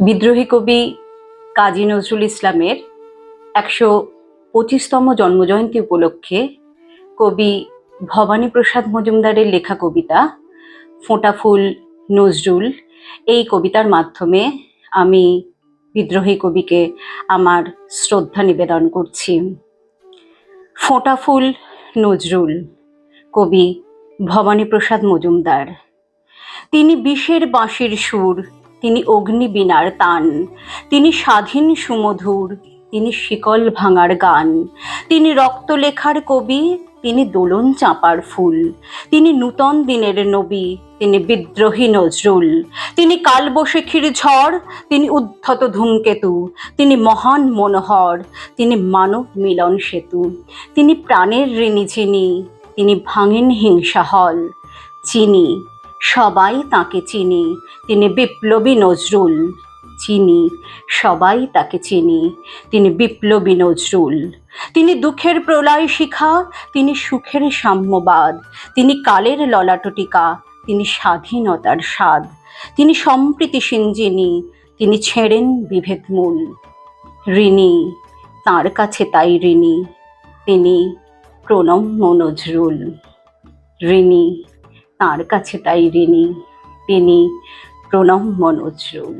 বিদ্রোহী কবি কাজী নজরুল ইসলামের একশো পঁচিশতম জন্মজয়ন্তী উপলক্ষে কবি ভবানী প্রসাদ মজুমদারের লেখা কবিতা ফোঁটাফুল নজরুল। এই কবিতার মাধ্যমে আমি বিদ্রোহী কবিকে আমার শ্রদ্ধা নিবেদন করছি। ফোঁটাফুল নজরুল, কবি ভবানী প্রসাদ মজুমদার। তিনি বিষের বাঁশির সুর তিনি অগ্নিবীণার তান, তিনি স্বাধীন সুমধুর, তিনি শিকল ভাঙার গান, তিনি রক্তলেখার কবি, তিনি দোলন চাঁপার ফুল, তিনি নূতন দিনের নবী, তিনি বিদ্রোহী নজরুল, তিনি কালবৈশাখীর ঝড়, তিনি উদ্ধত ধূমকেতু, তিনি মহান মনোহর, তিনি মানব মিলন সেতু, তিনি প্রাণের ঋণী যিনি, তিনি ভাঙেন হিংসা হল চিনি সবাই তাকে চিনি। তিনি বিপ্লবী নজরুল। চিনি, সবাই তাকে চিনি। তিনি বিপ্লবী নজরুল। তিনি দুঃখের প্রলয় শিখা, তিনি সুখের সাম্যবাদ। তিনি কালের ললাটটিকা, তিনি স্বাধীনতার স্বাদ। তিনি সম্প্রীতিশীল যিনি, তিনি ছেড়েন বিভেদমূল ঋণী তাঁর কাছে তাই ঋণী তিনি প্রণম্য নজরুল। ঋণী তাঁর কাছে তাই ঋণী তিনি প্রণম্য নজরুল